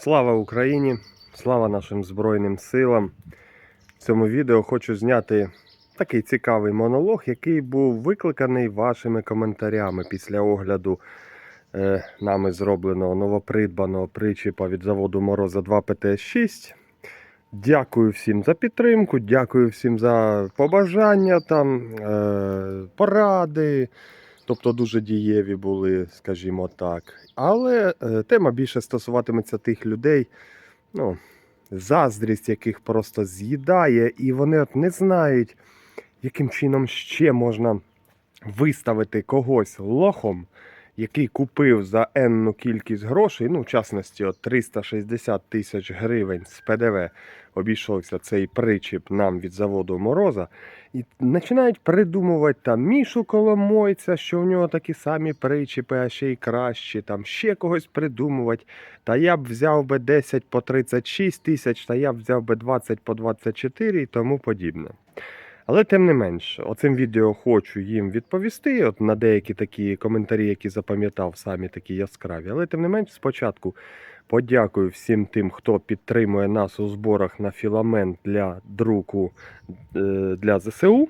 Слава Україні! Слава нашим Збройним силам! В цьому відео хочу зняти такий цікавий монолог, який був викликаний вашими коментарями після огляду е, нами зробленого новопридбаного причіпа від заводу Мороза 2 ПТС-6. Дякую всім за підтримку, дякую всім за побажання, там, е, поради. Тобто дуже дієві були, скажімо так. Але е, тема більше стосуватиметься тих людей, ну, заздрість яких просто з'їдає, і вони от не знають, яким чином ще можна виставити когось лохом, який купив за енну кількість грошей, ну, в частності, от 360 тисяч гривень з ПДВ обійшовся цей причіп нам від заводу Мороза. І починають придумувати там Мішу Коломойця, що в нього такі самі причіпи, а ще й кращі, там ще когось придумувати. Та я б взяв би 10 по 36 тисяч, та я б взяв би 20 по 24 і тому подібне. Але тим не менш, оцим відео хочу їм відповісти от на деякі такі коментарі, які запам'ятав самі такі яскраві. Але тим не менш, спочатку подякую всім тим, хто підтримує нас у зборах на філамент для друку е, для ЗСУ.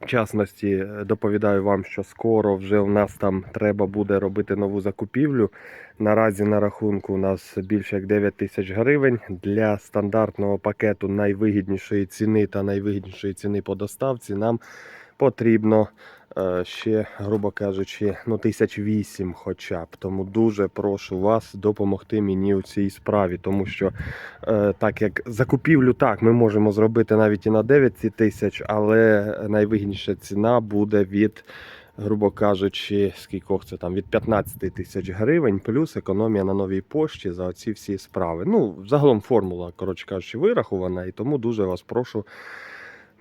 В частності, е, доповідаю вам, що скоро вже у нас там треба буде робити нову закупівлю. Наразі на рахунку у нас більше як 9 тисяч гривень. Для стандартного пакету найвигіднішої ціни та найвигіднішої ціни по доставці нам потрібно ще, грубо кажучи, ну, тисяч вісім хоча б. Тому дуже прошу вас допомогти мені у цій справі, тому що е, так як закупівлю так ми можемо зробити навіть і на 9 тисяч, але найвигідніша ціна буде від. Грубо кажучи, скількох це там від 15 тисяч гривень, плюс економія на новій пошті за оці всі справи. Ну, загалом формула, коротше кажучи, вирахована, і тому дуже вас прошу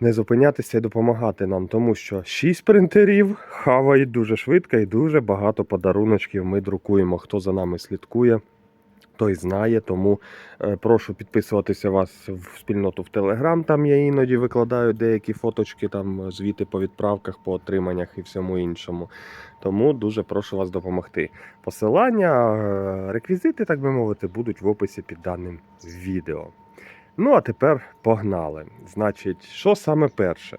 не зупинятися і допомагати нам, тому що 6 принтерів хавають дуже швидко і дуже багато подаруночків ми друкуємо. Хто за нами слідкує, той знає. Тому е, прошу підписуватися вас в спільноту в Телеграм. Там я іноді викладаю деякі фоточки, там звіти по відправках, по отриманнях і всьому іншому. Тому дуже прошу вас допомогти. Посилання, е, реквізити, так би мовити, будуть в описі під даним відео. Ну, а тепер погнали. Значить, що саме перше?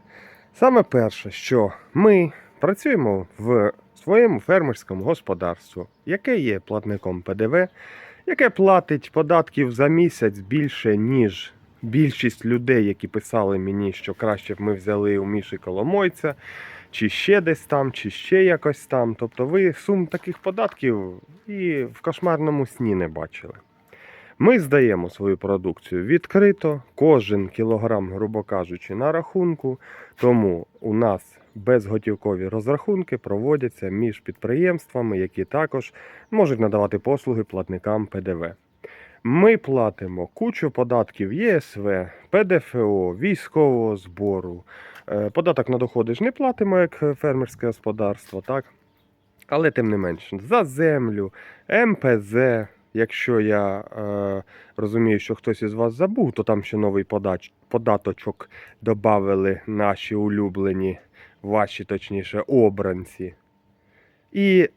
Саме перше, що ми працюємо в своєму фермерському господарстві, яке є платником ПДВ, яке платить податків за місяць більше, ніж більшість людей, які писали мені, що краще б ми взяли у Міші Коломойця, чи ще десь там, чи ще якось там. Тобто ви сум таких податків і в кошмарному сні не бачили. Ми здаємо свою продукцію відкрито, кожен кілограм, грубо кажучи, на рахунку. Тому у нас безготівкові розрахунки проводяться між підприємствами, які також можуть надавати послуги платникам ПДВ. Ми платимо кучу податків ЄСВ, ПДФО, військового збору. Е, Податок на доходи ж не платимо як фермерське господарство, так? Але тим не менш, за землю, МПЗ. Якщо я е, розумію, що хтось із вас забув, то там ще новий подач, податочок додали наші улюблені, ваші точніше, обранці. І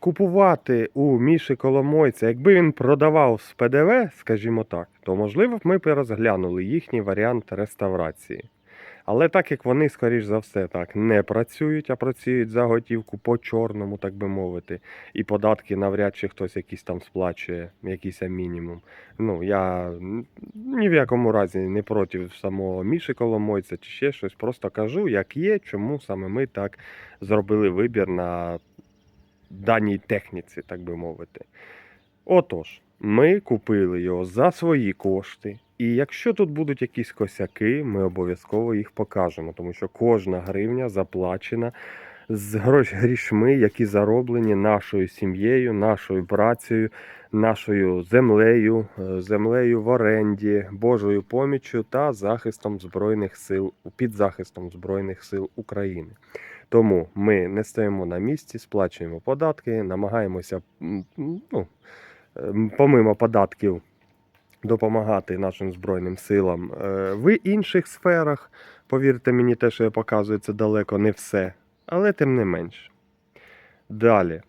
купувати у Міші Коломойця, якби він продавав з ПДВ, скажімо так, то можливо б ми б розглянули їхній варіант реставрації. Але так як вони, скоріш за все, так не працюють, а працюють за готівку по чорному, так би мовити, і податки навряд чи хтось якийсь там сплачує, якийсь мінімум. Ну, я ні в якому разі не проти самого Міші Коломойця чи ще щось. Просто кажу, як є, чому саме ми так зробили вибір на даній техніці, так би мовити. Отож, ми купили його за свої кошти. І якщо тут будуть якісь косяки, ми обов'язково їх покажемо, тому що кожна гривня заплачена з грішми, які зароблені нашою сім'єю, нашою працею, нашою землею, е, землею в оренді, Божою поміччю та захистом збройних сил під захистом збройних сил України. Тому ми не стоїмо на місці, сплачуємо податки, намагаємося ну, е, помимо податків допомагати нашим Збройним силам е, в інших сферах. Повірте мені, те, що я показую, це далеко не все, але тим не менш. Далі.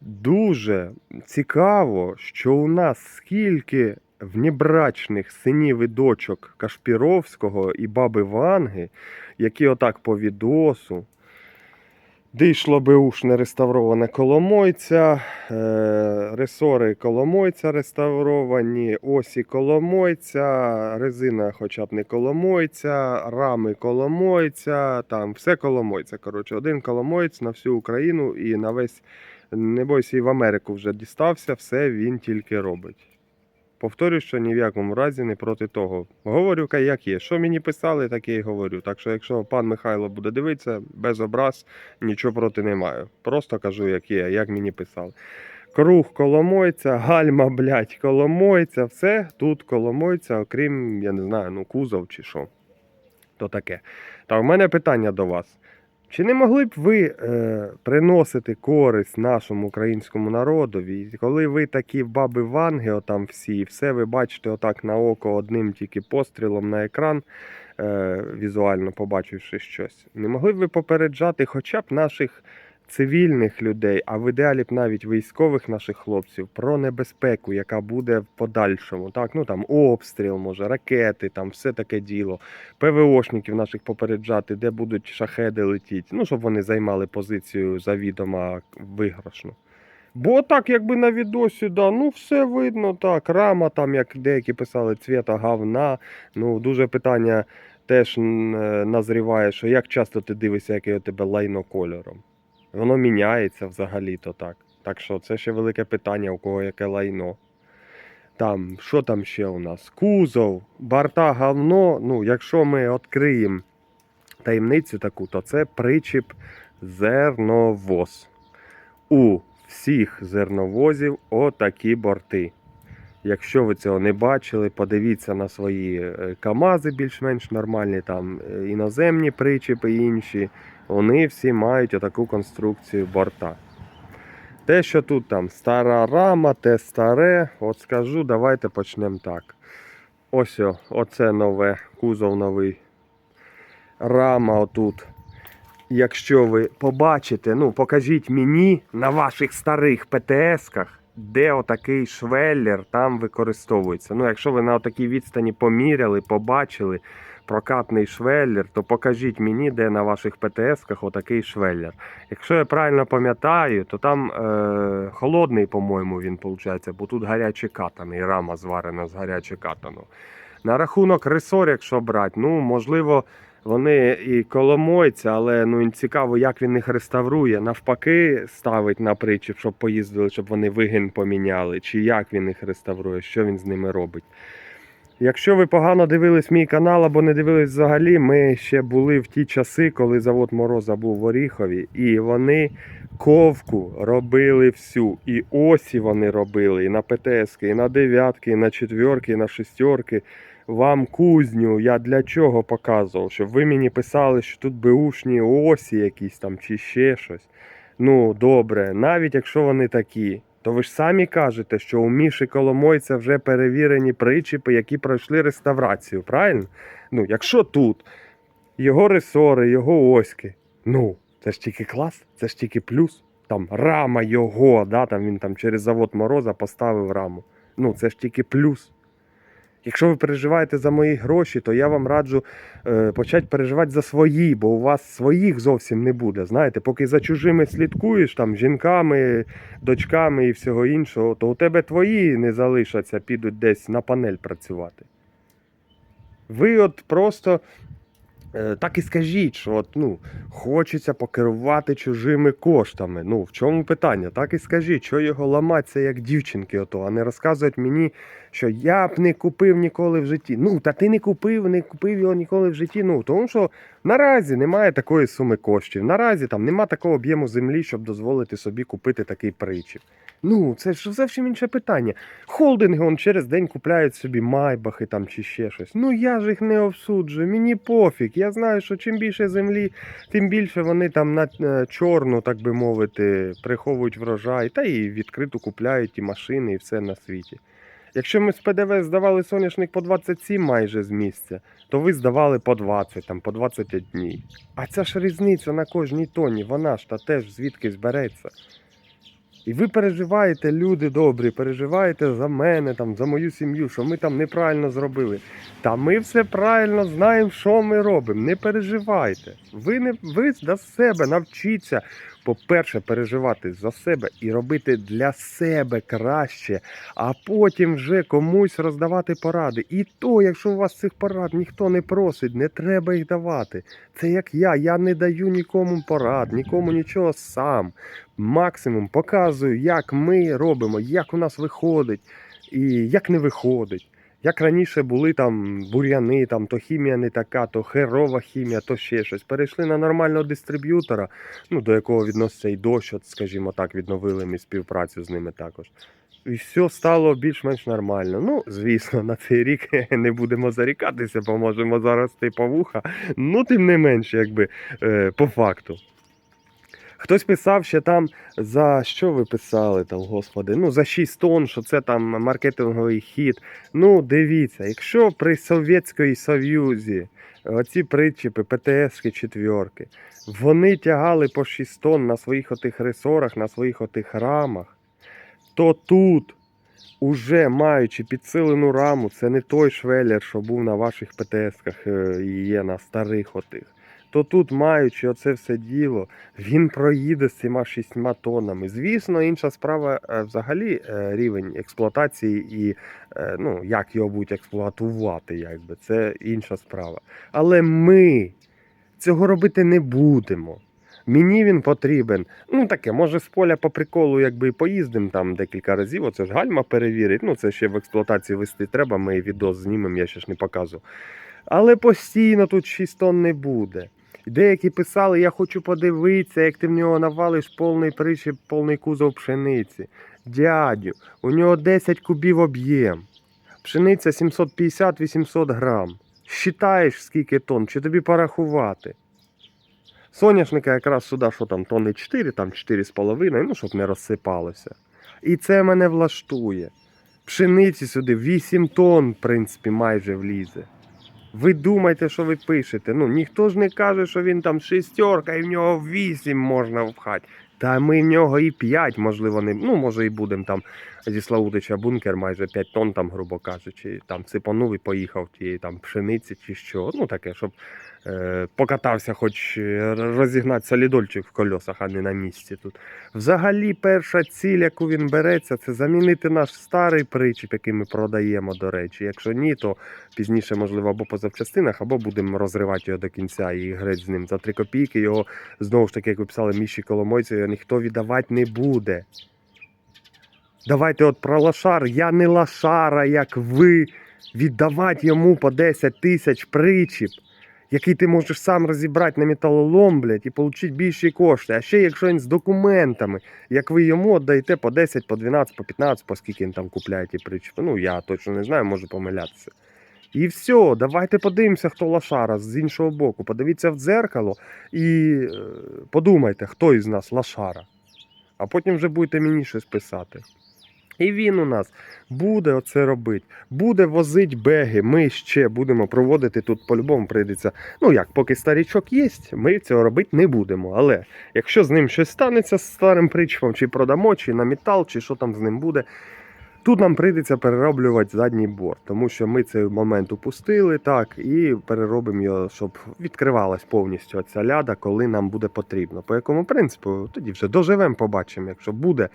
дуже цікаво, що у нас скільки внебрачних синів і дочок Кашпіровського і баби Ванги, які отак по відосу. Дійшло беушне реставроване Коломойця, е, ресори Коломойця реставровані, осі Коломойця, резина хоча б не Коломойця, рами Коломойця, там все Коломойця. Коротше, один Коломоєць на всю Україну і на весь, не бойся, і в Америку вже дістався, все він тільки робить. Повторюю, що ні в якому разі не проти того. Говорю, як є. Що мені писали, таке й говорю. Так що, якщо пан Михайло буде дивитися, без образ, нічого проти не маю. Просто кажу, як є, як мені писали. Круг коломойця, гальма, блядь, коломойця, все тут коломойця, окрім, я не знаю, ну, кузов чи що. То таке. Та в мене питання до вас. Чи не могли б ви е, приносити користь нашому українському народові, коли ви такі баби ванги, отам всі, все ви бачите отак на око одним тільки пострілом на екран, е, візуально побачивши щось, не могли б ви попереджати хоча б наших цивільних людей, а в ідеалі б навіть військових наших хлопців про небезпеку, яка буде в подальшому. Так, ну там обстріл, може, ракети, там все таке діло. ПВОшників наших попереджати, де будуть шахеди летіти, ну, щоб вони займали позицію завідомо виграшну. Бо так, якби на відосі, да, ну все видно, так, рама, там, як деякі писали, цвіта говна. Ну, дуже питання теж е, назріває, що як часто ти дивишся, яке у тебе лайно кольором. Воно міняється взагалі-то так. Так що це ще велике питання, у кого яке лайно. Там, що там ще у нас? Кузов, борта говно. Ну, якщо ми відкриємо таємницю таку, то це причіп зерновоз. У всіх зерновозів отакі борти. Якщо ви цього не бачили, подивіться на свої е, КАМАЗи більш-менш нормальні, там е, іноземні причіпи інші. Вони всі мають отаку конструкцію борта. Те, що тут там стара рама, те старе, от скажу, давайте почнемо так. Ось о, оце нове, кузов новий. Рама отут. Якщо ви побачите, ну покажіть мені на ваших старих ПТС-ках, де отакий швеллер там використовується. Ну, якщо ви на отакій відстані поміряли, побачили прокатний швеллер, то покажіть мені, де на ваших ПТС-ках отакий швеллер. Якщо я правильно пам'ятаю, то там е, холодний, по-моєму, він виходить, бо тут гаряче катаний, рама зварена з гаряче катаного. На рахунок ресор, якщо брати, ну можливо, вони і коломойця, але ну цікаво, як він їх реставрує. Навпаки, ставить на причіп, щоб поїздили, щоб вони вигін поміняли, чи як він їх реставрує, що він з ними робить. Якщо ви погано дивились мій канал або не дивились взагалі, ми ще були в ті часи, коли завод Мороза був в Оріхові, і вони ковку робили всю. І осі вони робили, і на ПТС, і на дев'ятки, і на четверки, і на шестерки. Вам кузню я для чого показував? Щоб ви мені писали, що тут беушні осі якісь там чи ще щось. Ну, добре, навіть якщо вони такі, то ви ж самі кажете, що у Міші Коломойця вже перевірені причіпи, які пройшли реставрацію, правильно? Ну, якщо тут його ресори, його оськи, ну, це ж тільки клас, це ж тільки плюс. Там рама його, да, там він там через завод Мороза поставив раму. Ну, це ж тільки плюс. Якщо ви переживаєте за мої гроші, то я вам раджу е, почати переживати за свої, бо у вас своїх зовсім не буде. Знаєте, поки за чужими слідкуєш, там жінками, дочками і всього іншого, то у тебе твої не залишаться, підуть десь на панель працювати. Ви от просто е, так і скажіть, що от, ну, хочеться покерувати чужими коштами. Ну, в чому питання? Так і скажіть, що його ламатися як дівчинки, ото, а не розказують мені, що я б не купив ніколи в житті. Ну, та ти не купив, не купив його ніколи в житті. Ну, тому що наразі немає такої суми коштів. Наразі там немає такого об'єму землі, щоб дозволити собі купити такий причіп. Ну, це ж зовсім інше питання. Холдинги он через день купляють собі майбахи там чи ще щось. Ну я ж їх не обсуджую, мені пофіг. Я знаю, що чим більше землі, тим більше вони там на е, чорну, так би мовити, приховують врожай, та і відкрито купляють і машини, і все на світі. Якщо ми з ПДВ здавали соняшник по 27 майже з місця, то ви здавали по 20, там, по 21 дні. А ця ж різниця на кожній тоні, вона ж та теж звідкись береться. І ви переживаєте, люди добрі, переживаєте за мене, там, за мою сім'ю, що ми там неправильно зробили. Та ми все правильно знаємо, що ми робимо. Не переживайте. Ви не ви за себе навчіться, по-перше, переживати за себе і робити для себе краще, а потім вже комусь роздавати поради. І то, якщо у вас цих порад ніхто не просить, не треба їх давати. Це як я. Я не даю нікому порад, нікому нічого сам. Максимум показую, як ми робимо, як у нас виходить і як не виходить. Як раніше були там бур'яни, там то хімія не така, то херова хімія, то ще щось. Перейшли на нормального дистриб'ютора, ну до якого відноситься і дощ, от, скажімо так, відновили ми співпрацю з ними також. І все стало більш-менш нормально. Ну, звісно, на цей рік не будемо зарікатися, бо можемо зарости по вуха. Ну, тим не менше, якби е, по факту. Хтось писав ще там, за що ви писали там, господи, ну за 6 тонн, що це там маркетинговий хід. Ну, дивіться, якщо при Совєтської Союзі оці причіпи, ПТС-ки четвірки, вони тягали по 6 тонн на своїх отих ресорах, на своїх отих рамах, то тут, уже маючи підсилену раму, це не той швеллер, що був на ваших ПТС-ках е, і є на старих отих. То тут, маючи оце все діло, він проїде з цими шістьма тоннами. Звісно, інша справа е, взагалі е, рівень експлуатації і е, ну, як його будуть експлуатувати, якби це інша справа. Але ми цього робити не будемо. Мені він потрібен. Ну таке, може з поля по приколу, якби і поїздимо там декілька разів. Оце ж гальма перевірить. Ну це ще в експлуатації вести треба. Ми відео знімемо, я ще ж не показую. Але постійно тут 6 тонн не буде. Деякі писали, я хочу подивитися, як ти в нього навалиш повний причіп, повний кузов пшениці. Дядю, у нього 10 кубів об'єм. Пшениця 750-800 грам. Считаєш, скільки тонн, чи тобі порахувати? Соняшника якраз сюди, що там, тонни 4, там 4,5, ну, щоб не розсипалося. І це мене влаштує. Пшениці сюди 8 тонн, в принципі, майже влізе. Ви думайте, що ви пишете. Ну, ніхто ж не каже, що він там шістерка і в нього вісім можна впхати. Та ми в нього і п'ять, можливо, не. Ну, може, і будемо там зі Славутича бункер майже 5 тонн, там, грубо кажучи, там сипанув і поїхав тієї там пшениці чи що. Ну, таке, щоб е, покатався, хоч е, розігнати солідольчик в кольосах, а не на місці тут. Взагалі, перша ціль, яку він береться, це замінити наш старий причіп, який ми продаємо, до речі. Якщо ні, то пізніше, можливо, або по запчастинах, або будемо розривати його до кінця і греть з ним за 3 копійки. Його знову ж таки, як ви писали, Міші Коломойці, його ніхто віддавати не буде. Давайте от про лошар. Я не лошара, як ви. Віддавати йому по 10 тисяч причіп, який ти можеш сам розібрати на металолом, блядь, і отримати більші кошти. А ще якщо він з документами, як ви йому віддаєте по 10, по 12, по 15, по скільки він там купляє ті причіпи. Ну, я точно не знаю, можу помилятися. І все, давайте подивимося, хто лошара з іншого боку. Подивіться в дзеркало і е, подумайте, хто із нас лошара. А потім вже будете мені щось писати. І він у нас буде оце робити, буде возити беги. Ми ще будемо проводити тут по-любому прийдеться. Ну як, поки старічок є, ми цього робити не будемо. Але якщо з ним щось станеться з старим причепом, чи продамо, чи на метал, чи що там з ним буде, тут нам прийдеться перероблювати задній борт, тому що ми цей момент упустили так і переробимо його, щоб відкривалась повністю ця ляда, коли нам буде потрібно. По якому принципу, тоді вже доживемо, побачимо, якщо буде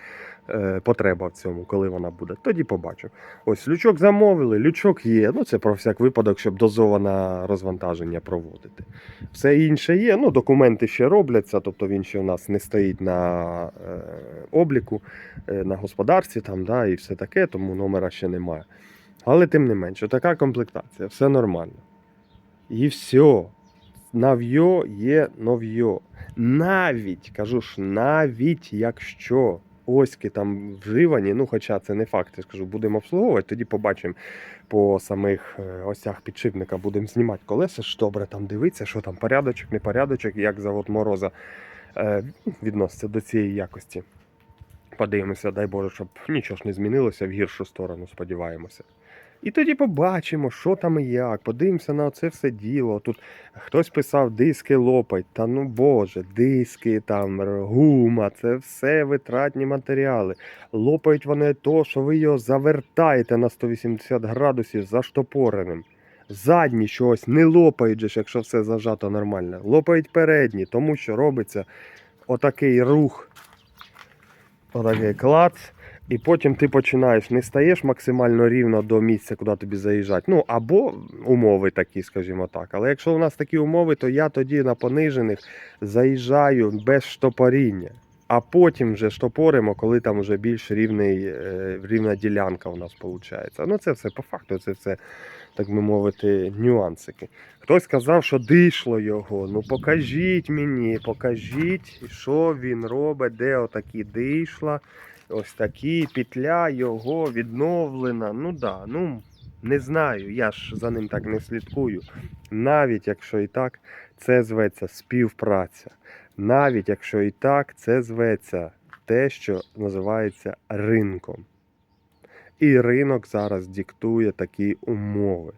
потреба в цьому, коли вона буде, тоді побачимо. Ось лючок замовили, лючок є. Ну це про всяк випадок, щоб дозоване розвантаження проводити. Все інше є. Ну, документи ще робляться, тобто він ще у нас не стоїть на е, обліку, е, на господарстві там, да, і все таке, тому номера ще немає. Але тим не менше, така комплектація, все нормально. І все. Нав'йо є нов'йо. Навіть, кажу ж, навіть якщо оськи там вживані, ну хоча це не факт, я скажу, будемо обслуговувати, тоді побачимо по самих е, осях підшипника, будемо знімати колеса, ж добре там дивитися, що там порядочок, непорядочок, як завод мороза е, відноситься до цієї якості. Подивимося, дай Боже, щоб нічого ж не змінилося в гіршу сторону, сподіваємося. І тоді побачимо, що там і як. Подивимося на це все діло. Тут хтось писав, диски лопать. Та ну боже, диски, там, гума, це все витратні матеріали. Лопають вони то, що ви його завертаєте на 180 градусів заштопореним. Задні чогось не лопають, же якщо все зажато нормально. Лопають передні, тому що робиться отакий рух, отакий клац. І потім ти починаєш, не стаєш максимально рівно до місця, куди тобі заїжджати. Ну, або умови такі, скажімо так. Але якщо у нас такі умови, то я тоді на понижених заїжджаю без штопоріння. А потім вже штопоримо, коли там вже більш рівний, е, рівна ділянка у нас виходить. Ну, це все по факту, це все, так би мовити, нюансики. Хтось сказав, що дишло його. Ну покажіть мені, покажіть, що він робить, де отакі дишла. Ось такі петля його відновлена. Ну да, ну не знаю, я ж за ним так не слідкую. Навіть якщо і так, це зветься співпраця. Навіть якщо і так, це зветься те, що називається ринком. І ринок зараз диктує такі умови.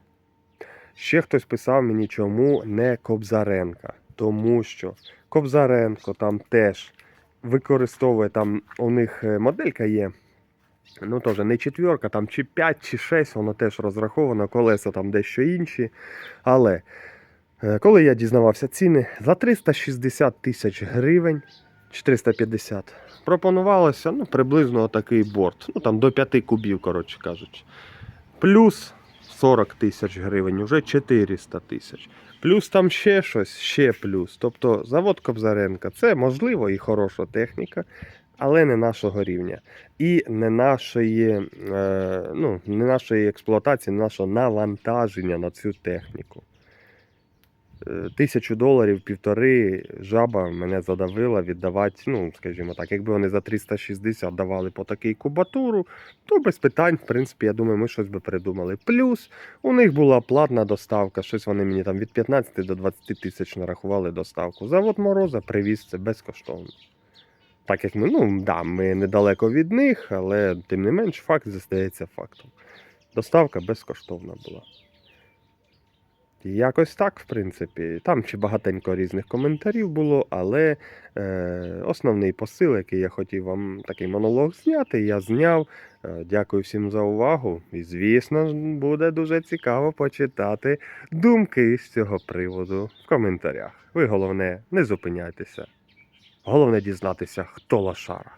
Ще хтось писав мені, чому не Кобзаренка. Тому що Кобзаренко там теж використовує там у них е, моделька є. Ну, теж не четверка, там чи 5, чи 6, воно теж розраховано, колеса там дещо інші. Але е, коли я дізнавався ціни, за 360 тисяч гривень, 450, пропонувалося ну, приблизно такий борт. Ну там до 5 кубів, коротше кажучи. Плюс 40 тисяч гривень, вже 400 тисяч. Плюс там ще щось, ще плюс. Тобто завод Кобзаренка це можливо і хороша техніка, але не нашого рівня. І не нашої, е, ну, не нашої експлуатації, не нашого навантаження на цю техніку. Тисячу доларів, півтори жаба мене задавила віддавати, ну, скажімо так, якби вони за 360 давали по такій кубатуру, то без питань, в принципі, я думаю, ми щось би придумали. Плюс у них була платна доставка, щось вони мені там від 15 до 20 тисяч нарахували доставку. Завод Мороза привіз це безкоштовно. Так як ми, ну да, ми недалеко від них, але тим не менш факт зостається фактом. Доставка безкоштовна була. Якось так, в принципі. Там ще багатенько різних коментарів було, але е, основний посил, який я хотів вам такий монолог зняти, я зняв. Е, Дякую всім за увагу. І, звісно, буде дуже цікаво почитати думки з цього приводу в коментарях. Ви головне, не зупиняйтеся. Головне дізнатися, хто лошара.